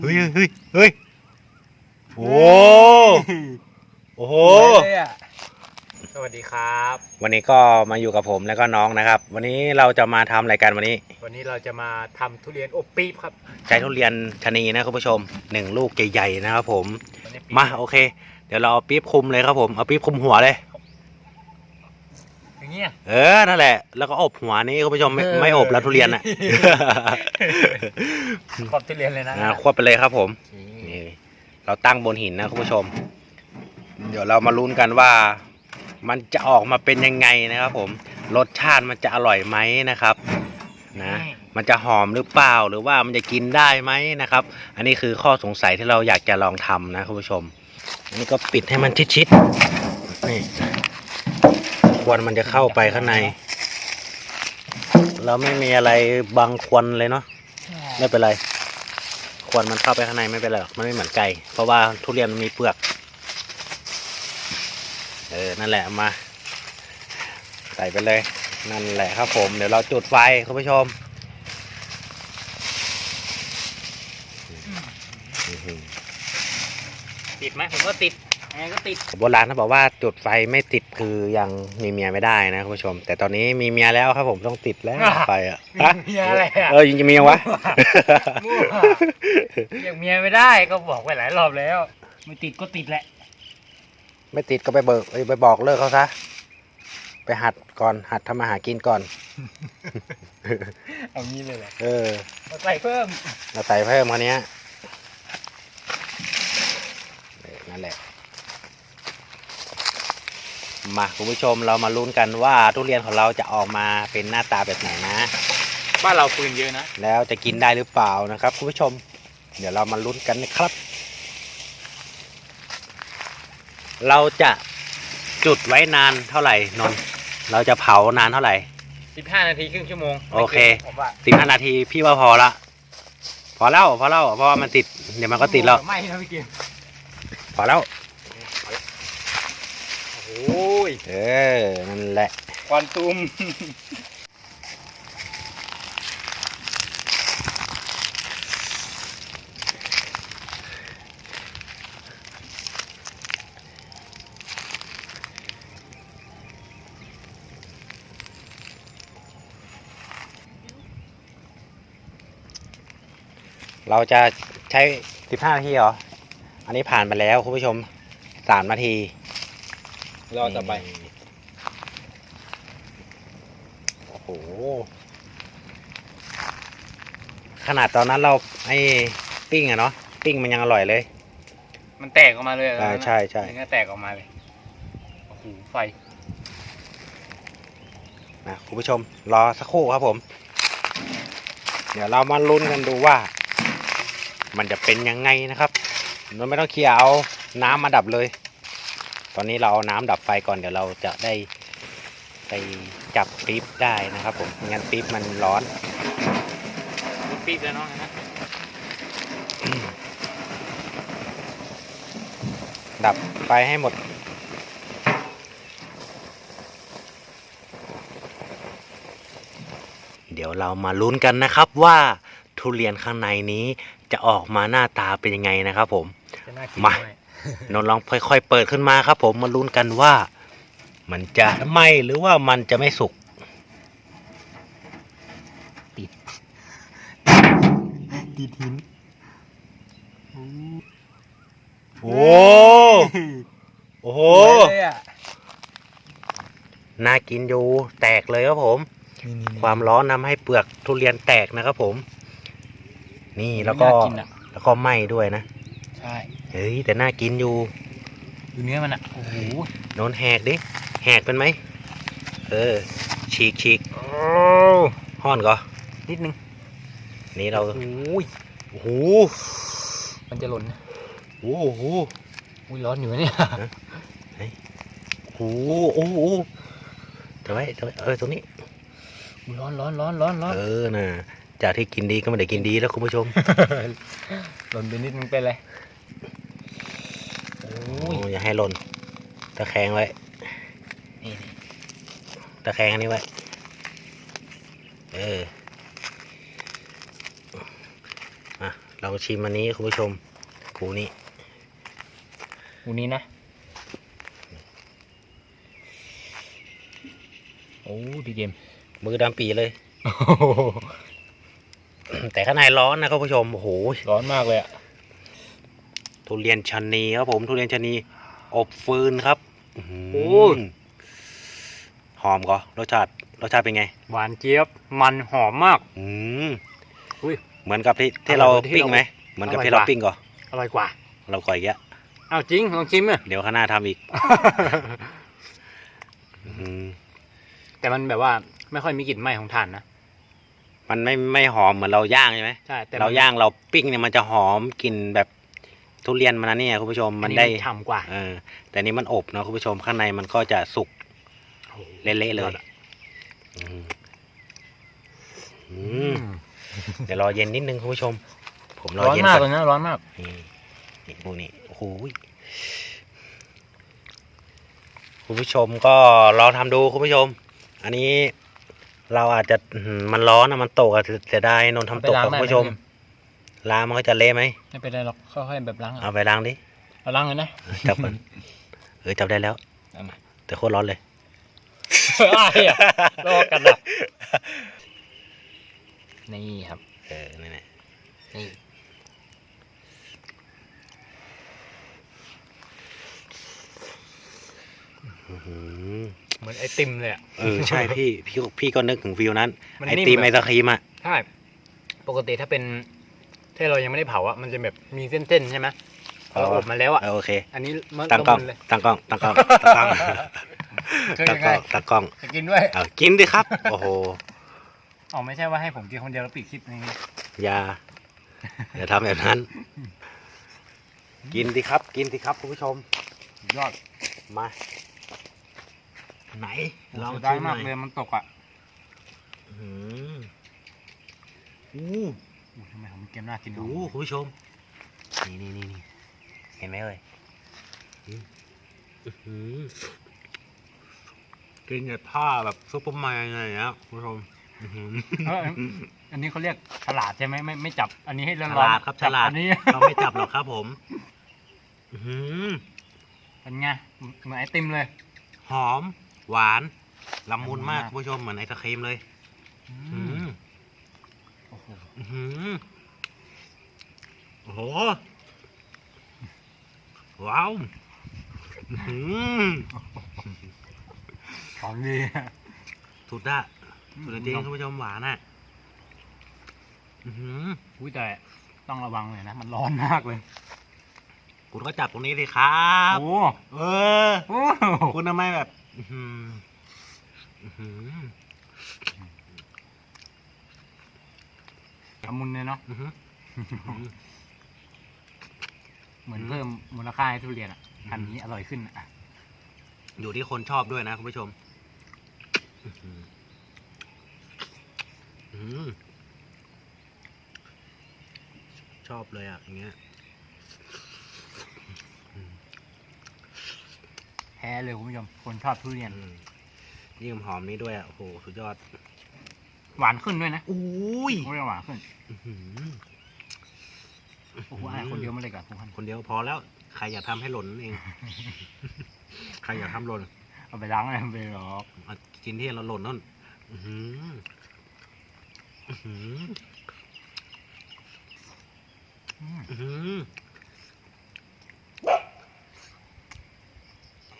เฮ้ยเฮ้ยเฮ้ยโอ้โอ้โห สวัสดีครับ วันนี้ก็มาอยู่กับผมแล้วก็น้องนะครับ วันนี้เราจะมาทำรายการวันนี้ วันนี้เราจะมาทำทุเรียนอบปี๊บครับใช้ทุเรียนชะนีนะคุณผู้ชมหนึ่งลูกใหญ่ๆนะครับผม วันนี้ปี๊บมาโอเค เดี๋ยวเราเอาปี๊บคุมเลยครับผม เอาปี๊บคุมหัวเลยอย่าง เงี้ยเออนั่นแหละ แล้วก็อบหัวนี้คุณผู้ชมไม่เออ ไม่อบแล้วทุเรียนอะ ขอบทุเรียนเลยนะนะควบไปเลยครับผม นี่เราตั้งบนหินนะคุณผู้ชม เดี๋ยวเรามาลุ้นกันว่า มันจะออกมาเป็นยังไงนะครับ ผม รสชาติมันจะอร่อยไหมนะครับ นะ มันจะหอมหรือเปล่าหรือว่ามันจะกินได้ไหมนะครับ อันนี้คือข้อสงสัยที่เราอยากจะลองทำนะคุณผู้ชม อันนี้ก็ปิดให้มันชิดๆนี่ ควันมันจะเข้าไปข้างใน เราไม่มีอะไรบังควันเลยเนาะไม่เป็นไร ควันมันเข้าไปข้างในไม่เป็นไรหรอกมันไม่เหมือนไก่ เพราะว่าทุเรียนมันมีเปลือก เออ นั่นแหละมา ใส่ไปเลย นั่นแหละครับผม เดี๋ยวเราจุดไฟคุณผู้ชมติดไหมผมก็ติด ยังไงก็ติดโบราณเขาบอกว่าจุดไฟไม่ติดคือยังมีเมียไม่ได้นะคุณผู้ชม แต่ตอนนี้มีเมียแล้วครับผมต้องติดแล้วไฟอะฮะเมียอะไรอะ เออยังจะมียังวะ มั่วเรียกเมียไม่ได้ก็บอกไปหลายรอบแล้ว ไม่ติดก็ติดแหละ ไม่ติดก็ไปเบิกเอ้ยไปบอกเลิกเขาซะ ไปหัดก่อนหัดทำมาหากินก่อน เอางี้เลยแหละเออมาใส่เพิ่ม เราใส่เพิ่มคันนี้ยเออนั่นแหละ มาคุณผู้ชมเรามาลุ้นกันว่าทุเรียนของเราจะออกมาเป็นหน้าตาแบบไหนนะ บ้านเราปืนเยอะนะ แล้วจะกินได้หรือเปล่านะครับคุณผู้ชม เดี๋ยวเรามาลุ้นกันนะครับ เราจะจุดไว้นานเท่าไหร่นนท์เราจะเผานานเท่าไหร่ 15 นาทีครึ่งชั่วโมงโอเค ผมว่าสิบห้านาทีพี่ว่าพอละ พอแล้วพอแล้วเพราะว่ามันติด เดี๋ยวมันก็ติดแล้ว ไม่นะพี่เกม พอแล้ว โอ้ย เออ นั่นแหละควันตุมเราจะใช้สิบห้านาทีเหรอ อันนี้ผ่านไปแล้วคุณผู้ชมสามนาที รอต่อไป โอ้โห ขนาดตอนนั้นเราไอ้ปิ้งอะเนาะปิ้งมันยังอร่อยเลย มันแตกออกมาเลยอ่าใช่ใช่เนื้อแตกออกมาเลย โอ้โห ไฟนะคุณผู้ชม รอสักครู่ครับผม เดี๋ยวเรามาลุ้นกันดูว่า มันจะเป็นยังไงนะครับเราไม่ต้องเคลียร์เอาน้ำมาดับเลย ตอนนี้เราเอาน้ำดับไฟก่อนเดี๋ยวเราจะได้ไปจับปี๊บได้นะครับผมไม่งั้นปี๊บมันร้อนปีบแล้วเนาะนะดับไฟให้หมด เดี๋ยวเรามาลุ้นกันนะครับว่าทุเรียนข้างในนี้จะออกมาหน้าตาเป็นยังไงนะครับผมจะน่ากินมาไห นนท์ลองค่อยๆเปิดขึ้นมาครับ ผมมาลุ้นกันว่า มันจะไหมหรือว่ามันจะไม่สุกดีทิ้นโอ้โอ้โหเลยอะน่ากินอยู่แตกเลยครับผม ความร้อนทำให้เปลือกทุเรียนแตกนะครับผม นี่แล้วก็น่ากินอะแล้วก็ไหม้ด้วยนะ ใช่เฮ้ยแต่น่ากินอยู่ดูเนื้อมันอะโอ้โหโนนแหกดิแหกเป็นไหมเออฉีกฉีกโอ้ห้อนก็นิดนึงนี่เราโอ้ยโอ้โหมันจะหล่นนะโอ้โหอุ้ยร้อนอยู่นะเนี่ยโอ้โหโอ้โหเดี๋ยวไว้เดี๋ยวไว้เออตรงนี้อุ้ยร้อนร้อนร้อนร้อนร้อนเออน่ะจากที่กินดีก็ไม่ได้กินดีแล้วคุณผู้ชมหล่นไปนิดนึงเป็นไรโอ้โอ้ยอย่าให้หล่นตะแคงไว้นี่ตะแคงอันนี้ไว้ เออมาเราชิมอันนี้คุณผู้ชมกูนี่อูนี้นะ โอ้ดีเกมมือดำปีเลย แต่ข้างในร้อนนะคุณผู้ชม โอ้โห ร้อนมากเลยอะทุเรียนชะนีครับผม ทุเรียนชะนี อบฟืนครับอื้อหือหอมก็รสชาติรสชาติเป็นไง หวานเจี๊ยบมันหอมมากอืมอุ้ยเหมือนกับที่ที่อร่เราอยกว่าที่ปิ้งไหมเราเหมือนกับอร่อยที่เรากว่าปิ้งก่อนอร่อยกว่า เราก่อยแยะอ้าวจริงลองชิมอะเดี๋ยวข้างหน้าทำอีกอืมแต่มันแบบว่าไม่ค่อยมีกลิ่นไหม้ของถ่านนะมันไม่ไม่หอมเหมือนเราย่างใช่ไหมใช่แต่มันเราย่างเราปิ้งเนี่ยมันจะหอมกลิ่นแบบ ทุเรียนมันนะเนี่ยคุณผู้ชมอัมันนนี้ได้ฉ่ำกว่าเออแต่นี้มันอบเนาะคุณผู้ชมข้างในมันก็จะสุกเละๆเลยอืมอือืมมเดี๋ยวรอเย็นนิดนึงคุณผู้ชม ผมรอร้อนเย็นมากก่เลอนยนะร้อนมากนี่นี่พวกนี้โอ้โหยคุณผู้ชมก็ลองทำดูคุณผู้ชม อันนี้เราอาจจะอื้อหือมันร้อนนะมันตกอะเสียดายนนท์ทำตกครับคุณผู้ชม ล้างมันก็จะเละไหมไม่เป็นไรหรอกค่อยๆแบบล้างเอาไปล้างดิเอาล้างเลยนะจับมันเออจับได้แล้ว เอามา แต่โคตรร้อนเลยอะไรอะลอกกันอะนี่ครับเออนี่นแหละนี่อื้อหือเหมือนไอติมเลยอะ เออใช่พี่พี่พี่ก็นึกถึงฟิลนั้น มันไอนิ่มตีมแบบไอศครีมอะ ใช่ปกติถ้าเป็น ถ้าเรายังไม่ได้เผาอะมันจะแบบมีเส้นๆใช่ไหมพอเราอบมาแล้วอะ เออโอเคอันนี้มันตั้งกล้องละมุนเลย ตั้งกล้องตั้งกล้องตั้งกล้องคือตั้ยังงกล้ไงองตั้งกล้องจะกินด้วยเอากินดิครับ โอ้โหอ๋อไม่ใช่ว่าให้ผมกินคนเดียวแล้วปิดคลิปนี้อย่าอย่าทำแบบนั้น กินดิครับ กินดิครับคุณผู้ชม ยอดมา ไหนลองเสียดายชิมหมาน่กอยเลยมันตกอะ อื้อหืออู้อู้ ทำไมผมเกมน่ากินโอ้โหคุณผู้ชม นี่นี่นี่นี่เห็นไหมเอ่ยอืมอื้อหือกินกับผ้าแบบซุปเปอร์แมนอะไรอย่างเงี้ยคุณผู้ชมอื้อหือเอออันนี้เขาเรียกฉลาดใช่ไหมไม่ไม่จับ อันนี้ให้ฉร้อนๆลาดครับฉจัลาดอันนี้เราไม่จับหรอกครับผมอื้อหือเป็นไงเหมือนไอติมเลย หอม หวานละมุนมากละมุนมากคุณผู้ชมเหมือนไอศครีมเลย อือืมมโอ้โหอื้อหือโอ้โห ว้าวอื้อหือของดีสุดอะสุดจริงคุณผู้ชมหวานอะอือหืออุ้ยแต่ต้องระวังเลยนะ มันร้อนมากเลย คุณก็จับตรงนี้สิครับโอ้เออโอ้คุณทำไมแบบ อื้อหืออื้อหือ ละมุนเลยเนาะ อื้อหือเหมือนเพิ่มมูลค่าให้ทุเรียนอะอันนี้อร่อยขึ้นอะ อยู่ที่คนชอบด้วยนะคุณผู้ชม อื้อหืออื้อหือชอบเลยอะ อย่างเงี้ย แพ้เลยคุณผู้ชม คนชอบทุเรียน อืมยิ่งหอมนี้ด้วยอะโอ้โห สุดยอด หวานขึ้นด้วยนะอุ้ยทุเรียนหวานขึ้นอื้อหือโอ้โหอะคนเดียวมาเลยกับคุณพันคนเดียวพอแล้ว ใครอยากทำให้หล่นนั่นเอง ใครอยากทำหล่นเอาไปล้างอะไรไปหรอกเอากินที่เราหล่นนั่นอื้อหืออื้อหืออืมอื้อหือ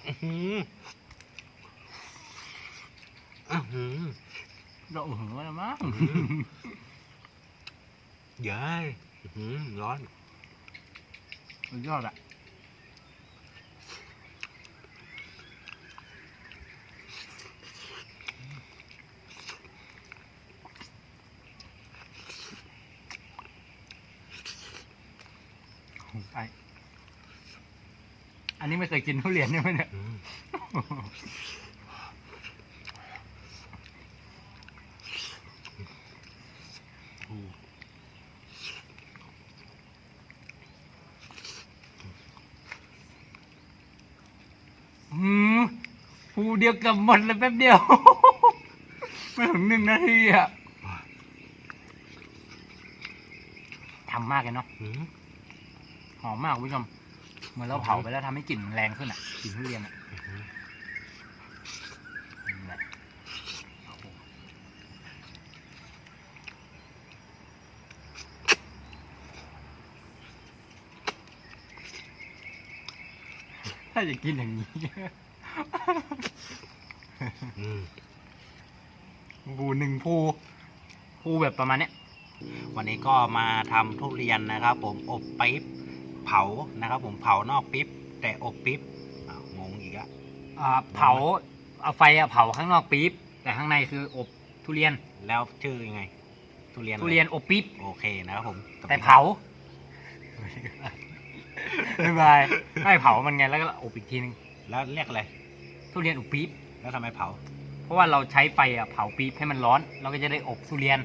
อื้อหืออื้อหือ เราอื้อหือแล้วมั้งอื้อหือเย้ยอื้อหือร้อนสุดยอดอะไออันนี้ไม่เคยกินทุเรียนใช่ไหมเนี่ย อืมอู้ อืมภู เดียวกับหมดเลยแป๊บเดียว ไม่ถึงหนึ่งนาทีอะทฉ่ำมากเลยเนาะอืมหอมมากคุณผู้ชมเหมือนเราเผาไปแล้วทำให้กลิ่นมันแรงขึ้นอะกลิ่นทุเรียนอะนั่นแหละโอ้โหถ้าจะกินอย่างนี้อืม ภูหนึ่งภูภูแบบประมาณเนี้ย วันนี้ก็มาทำทุเรียนนะครับ ผมอบปิ๊บเผานะครับ ผมเผานอกปิ๊บแต่อบปิ๊บอ้าวงงอีกอะอ่าเผาเอาไฟอะเผาข้างนอกปี๊บแต่ข้างในคืออบทุเรียน แล้วชื่อยังไง ทุเรียนอะทุไเรียนอบปี๊บโอเคนะครับผมแต่เผาไม่บายไม่เผามันไงแล้วก็อบอีกทีนึงแล้วเรียกอะไร ทุเรียนอบปี๊บแล้วทำไมเผา เพราะว่าเราใช้ไฟอะเผาปี๊บให้มันร้อน เราก็จะได้อบทุเรียน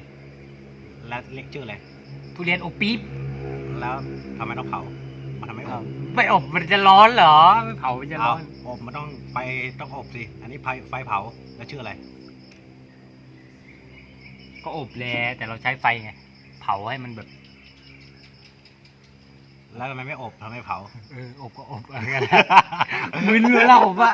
แล้วเรียกชื่ออะไรทุเรียนอบปี๊บแล้วทำไมต้องเผามันทำไมอบไม่อบมันจะร้อนเหรอไม่เผามันจะร้เอาอนอบมันต้องไฟต้องอบสิอันนี้ไฟไฟเผาแล้วชื่ออะไร ก็อบแลแต่เราใช้ไฟไงเผาให้มันแบบ แล้วทำไมไม่อบทำไมเผาเอออบก็อบอะไรกันมึนเลยเราผมอะ